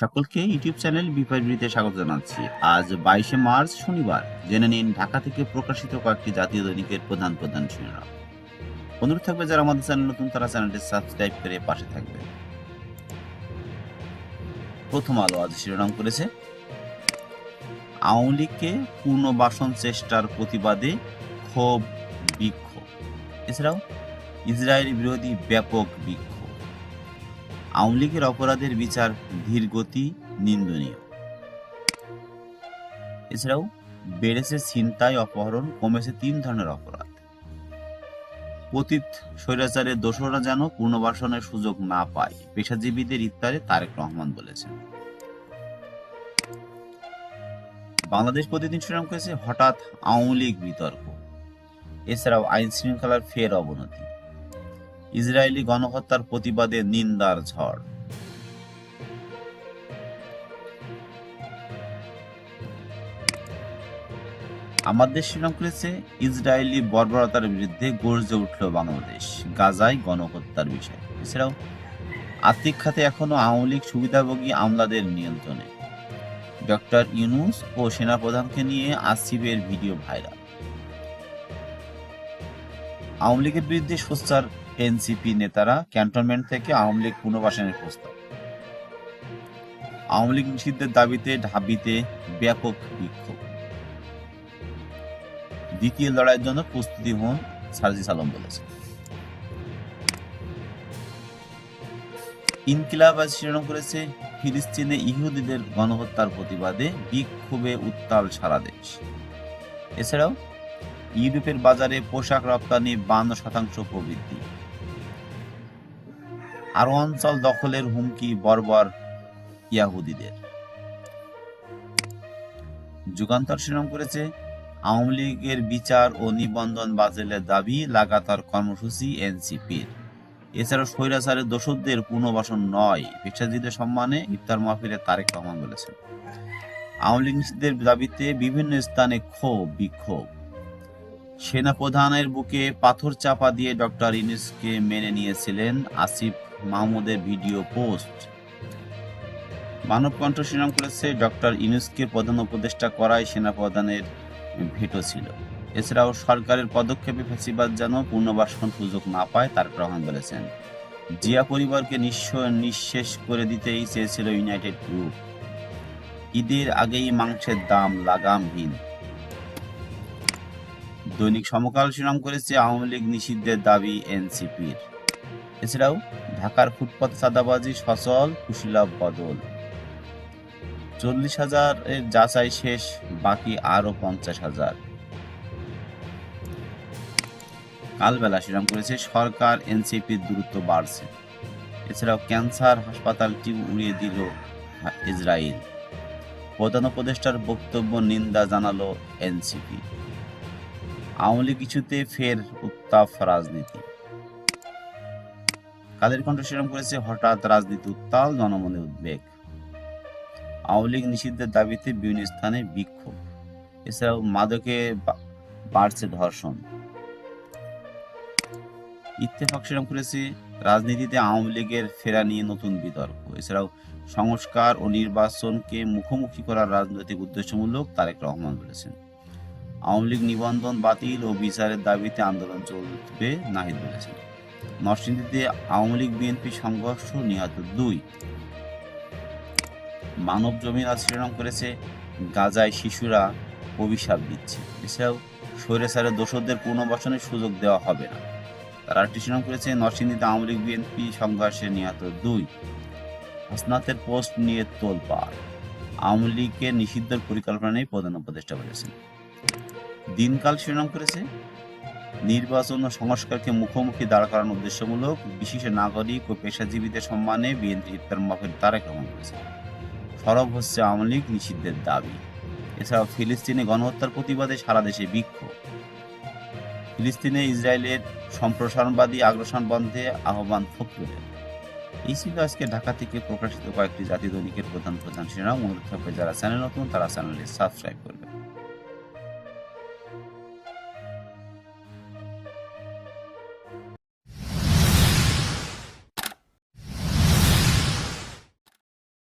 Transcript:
সকলকে YouTube channel বিপরীতে স্বাগত জানাচ্ছি। আজ বাইশে মার্চ, শনিবার। জেনে নিন ঢাকা থেকে প্রকাশিত কয়েকটি জাতীয় দৈনিকের প্রধান প্রধান শিরোনাম। অনুরোধ থাকবে যারা আমাদের চ্যানেল নতুন, তারা চ্যানেলটি সাবস্ক্রাইব করে পাশে থাকবে প্রথম আলো আজ শিরোনাম করেছে, আওয়ামী লীগকে পুনর্বাসন চেষ্টার প্রতিবাদে ক্ষোভ বিক্ষোভ এছাড়াও ইসরায়েল বিরোধী ব্যাপক বিক্ষোভ। আওয়ামী লীগের অপরাধের বিচার ধীরগতি নিন্দনীয়। এছাড়াও বেড়েছে ছিনতাই, অপহরণ, কমেছে তিন ধরনের অপরাধ। পতিত স্বৈরাচারের দোষরা যেন পুনর্বাসনের সুযোগ না পায়, পেশাজীবীদের ইত্যাদি তারেক রহমান বলেছেন। বাংলাদেশ প্রতিদিন শিরোনাম করেছে হঠাৎ আওয়ামী লীগ বিতর্ক। এছাড়াও আইন শৃঙ্খলার ফের অবনতি। ইসরায়েলি গণহত্যার প্রতিবাদে নিন্দার ঝড়। আমাদের শিরোনাম করেছে ইসরায়েলি বর্বরতার বিরুদ্ধে গর্জে উঠল বাংলাদেশ, গাজায় গণহত্যার বিষয়। এছাড়াও, আর্থিক খাতে এখনও আওয়ামী লীগ সুবিধাভোগী আমলাদের নিয়ন্ত্রণে। ডক্টর ইউনুস ও সেনাপ্রধানকে নিয়ে আসিফের ভিডিও ভাইরাল। আওয়ামী লীগের বিরুদ্ধে সোচ্চার এনসিপি নেতারা ক্যান্টনমেন্ট থেকে আওয়ামী লীগ পুনর্বাসনের প্রস্তাব। আওয়ামী লীগ নিষিদ্ধের দাবিতে ঢাবিতে ব্যাপক বিক্ষোভ। দ্বিতীয় লড়াইয়ের জন্য প্রস্তুতি হন সারজিস আলম বলেছে ইনকিলাব আজ শিরোনাম করেছে ফিলিস্তিনে ইহুদিদের গণহত্যার প্রতিবাদে বিক্ষোভে উত্তাল সারা দেশ। এছাড়াও, ইউরোপের বাজারে পোশাক রপ্তানি বান্ন শতাংশ প্রবৃদ্ধি। আরও অঞ্চল দখলের হুমকি বর্বর ইয়াহুদিদের। যুগান্তর শিরোনাম করেছে, আওয়ামী লীগের বিচার ও নিবন্ধন বাতিলের দাবি লাগাতার কর্মসূচি এনসিপির। এছাড়া স্বৈরাচারের দোষদের পুনর্বাসন নয়, পেশাজীবীদের সম্মানে ইফতার মাহফিলে তারেক রহমান বলেছেন। আওয়ামী লীগ দাবিতে বিভিন্ন স্থানে ক্ষোভ, বিক্ষোভ। সেনা প্রধানের বুকে পাথর চাপা দিয়ে ডক্টর ইউনুসকে মেনে নিয়েছিলেন আসিফ মাহমুদের ভিডিও পোস্ট। মানব কণ্ঠ শিরোনাম করেছে ডক্টর ইউনুসকে প্রধান উপদেষ্টা করায় সেনা প্রধানের ভেটো ছিল। এছাড়াও সরকারের পদক্ষেপে ফেসিবাদ যেন পুনর্বাসন সুযোগ না পায়, তার রহমান বলেছেন। জিয়া পরিবারকে নিঃস্ব, নিঃশেষ করে দিতেই চেয়েছিল ইউনাইটেড গ্রুপ। ঈদের আগেই মাংসের দাম লাগামহীন। দৈনিক সমকাল শিরোনাম করেছে আওয়ামী লীগ নিষিদ্ধের দাবি এনসিপির। এছাড়াও ঢাকার ফুটপাত চাঁদাবাজি, সচল কুশিলাভ বদল। চল্লিশ হাজারের যাচাই শেষ, বাকি আরও পঞ্চাশ হাজার। কালবেলা শিরাম করেছে, সরকার এনসিপির দূরত্ব বাড়ছে। এছাড়াও ক্যান্সার হাসপাতালটি উড়িয়ে দিল ইসরায়েল। প্রধান উপদেষ্টার বক্তব্য নিন্দা জানালো এনসিপি। আওয়ামী কিছুতে ফের উত্তাপ রাজনীতি। কাদের কণ্ঠ শিরাম করেছে? হঠাৎ রাজনীতি উত্তাল, জনমনে উদ্বেগ। আওয়ামী লীগ নিষিদ্ধের দাবিতে বিভিন্ন স্থানে বিক্ষোভ। এছাড়াও মাদকে বাড়ছে ধর্ষণ। ইত্তেফাক শিরাম করেছে, রাজনীতিতে আওয়ামী লীগের ফেরা নিয়ে নতুন বিতর্ক। এছাড়াও সংস্কার ও নির্বাচনকে মুখোমুখি করার রাজনৈতিক উদ্দেশ্যমূলক তারেক রহমান বলেছেন। আওয়ামী লীগ নিবন্ধন বাতিল ও বিচারের দাবিতে আন্দোলন চলবে, নাহিদ বলেছেন। নরসিংদীতে আওয়ামী লীগ বিএনপি সংঘর্ষ নিহত দুই। মানব জমিন আজ শিরোনাম করেছে, গাজায় শিশুরা অভিশাপ দিচ্ছে। এছাড়াও স্বৈরাচারের দোষদের পুনর্বাসনের সুযোগ দেওয়া হবে না। তারা আরেকটি শিরোনাম করেছে, নরসিংদীতে আওয়ামী লীগ বিএনপি সংঘর্ষে নিহত দুই। হাসনাতের পোস্ট নিয়ে তোলপাড়। আওয়ামী লীগকে নিষিদ্ধের পরিকল্পনা নেই প্রধান উপদেষ্টা বলেছেন। দিনকাল শিরোনাম করেছে নির্বাচন ও সংস্কারকে মুখোমুখি দাঁড় করানোর উদ্দেশ্যমূলক বিশেষ নাগরিক ও পেশাজীবীদের সম্মানে বিএনপি ইফতার মাহফিল তারা রহমান করেছে সরব হচ্ছে আওয়ামী লীগ নিষিদ্ধের দাবি। এছাড়াও ফিলিস্তিনে গণহত্যার প্রতিবাদে সারা দেশে বিক্ষোভ। ফিলিস্তিনে ইসরায়েলের সম্প্রসারণবাদী আগ্রাসন বন্ধে আহ্বান ফখরুলের। এই ছিল আজকে ঢাকা থেকে প্রকাশিত কয়েকটি জাতীয় দৈনিকের প্রধান প্রধান শিরোনাম। অনুরোধ থাকবে যারা চ্যানেল নতুন, তারা চ্যানেলটি সাবস্ক্রাইব করবে